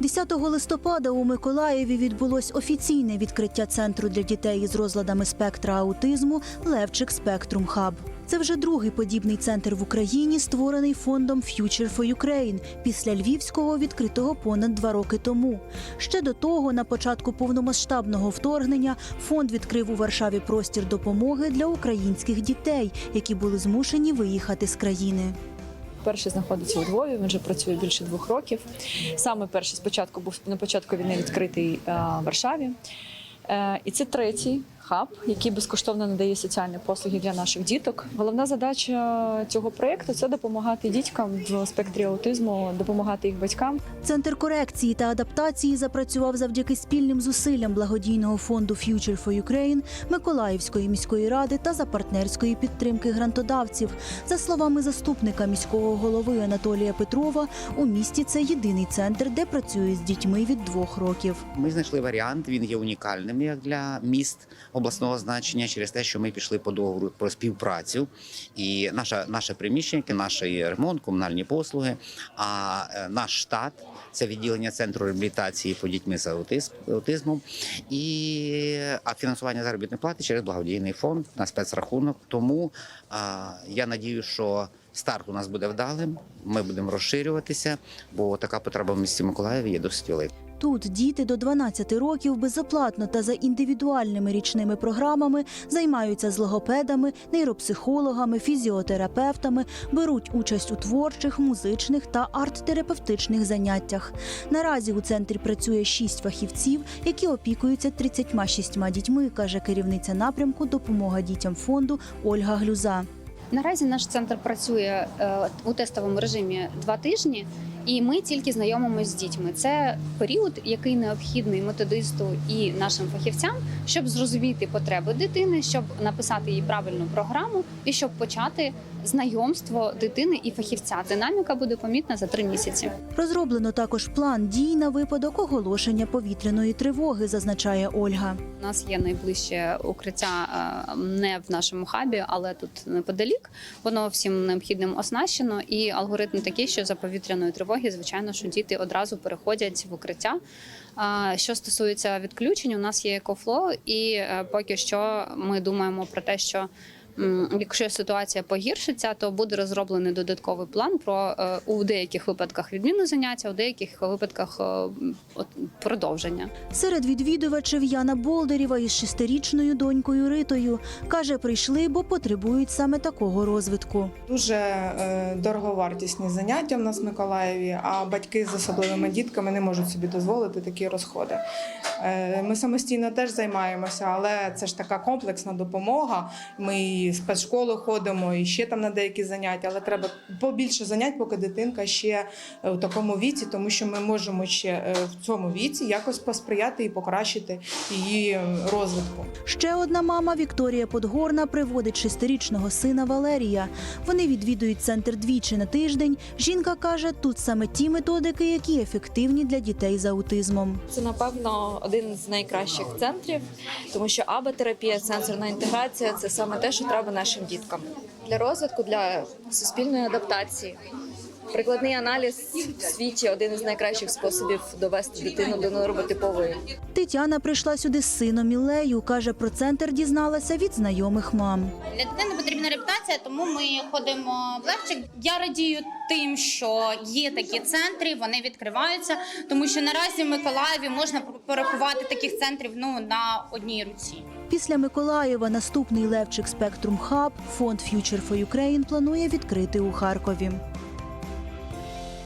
10 листопада у Миколаєві відбулось офіційне відкриття центру для дітей із розладами спектра аутизму Левчик Спектрум Хаб. Це вже другий подібний центр в Україні, створений фондом Future for Ukraine після львівського відкритого понад два роки тому. Ще до того, на початку повномасштабного вторгнення, фонд відкрив у Варшаві простір допомоги для українських дітей, які були змушені виїхати з країни. Перший знаходиться у Львові. Він вже працює більше двох років. Саме перший спочатку був на початку війни відкритий е, в Варшаві. Е, І це третій хаб, який безкоштовно надає соціальні послуги для наших діток. Головна задача цього проєкту це допомагати дітям в спектрі аутизму, допомагати їх батькам. Центр корекції та адаптації запрацював завдяки спільним зусиллям благодійного фонду Future for Ukraine, Миколаївської міської ради та за партнерської підтримки грантодавців. За словами заступника міського голови Анатолія Петрова, у місті це єдиний центр, де працює з дітьми від двох років. Ми знайшли варіант. Він є унікальним як для міст обласного значення через те, що ми пішли по договору про співпрацю. І наша наше приміщення, наш ремонт, комунальні послуги. А е, наш штат це відділення центру реабілітації по дітьми з аутизм, аутизмом, і а фінансування заробітної плати через благодійний фонд на спецрахунок. Тому а, я надію, що. Старт у нас буде вдалим. Ми будемо розширюватися, бо така потреба в місті Миколаєві є досить велика. Тут діти до 12 років безоплатно та за індивідуальними річними програмами займаються з логопедами, нейропсихологами, фізіотерапевтами, беруть участь у творчих, музичних та арт-терапевтичних заняттях. Наразі у центрі працює шість фахівців, які опікуються 36 дітьми, каже керівниця напрямку Допомога дітям фонду Ольга Глюза. Наразі наш центр працює е, у тестовому режимі два тижні, і ми тільки знайомимося з дітьми. Це період, який необхідний методисту і нашим фахівцям, щоб зрозуміти потреби дитини, щоб написати їй правильну програму і щоб почати знайомство дитини і фахівця. Динаміка буде помітна за три місяці. Розроблено також план дій на випадок оголошення повітряної тривоги, зазначає Ольга. У нас є найближче укриття е, не в нашому хабі, але тут неподалік. Воно всім необхідним оснащено. І алгоритм такий, що за повітряної тривоги, звичайно, що діти одразу переходять в укриття. Що стосується відключень, у нас є екофло, і е, поки що ми думаємо про те, що якщо ситуація погіршиться, то буде розроблений додатковий план про е, у деяких випадках відміну заняття, у деяких випадках е, продовження. Серед відвідувачів Яна Болдерєва із шестирічною донькою Ритою каже, прийшли, бо потребують саме такого розвитку. Дуже е, дороговартісні заняття в нас в Миколаєві, а батьки з особливими дітками не можуть собі дозволити такі розходи. Ми самостійно теж займаємося, але це ж така комплексна допомога. Ми і в спецшколу ходимо, і ще там на деякі заняття, але треба побільше занять, поки дитинка ще е, у такому віці, тому що ми можемо ще е, в цьому віці якось посприяти і покращити її е, розвитку. Ще одна мама Вікторія Подгорна приводить шестирічного сина Валерія. Вони відвідують центр двічі на тиждень. Жінка каже, тут саме ті методики, які ефективні для дітей з аутизмом. Це напевно один з найкращих центрів, тому що аботерапія, сенсорна інтеграція це саме те, що треба нашим діткам для розвитку, для суспільної адаптації. Прикладний аналіз в світі один із найкращих способів довести дитину до нормотипової. Тетяна прийшла сюди з сином Ілею. каже, про центр дізналася від знайомих мам. Для дитини потрібна реабілітація, тому ми ходимо в легчик. Я радію тим, що є такі центри, вони відкриваються, тому що наразі в Миколаєві можна порахувати таких центрів ну на одній руці. Після Миколаєва наступний Левчик Спектрум Хаб фонд Future for Ukraine планує відкрити у Харкові.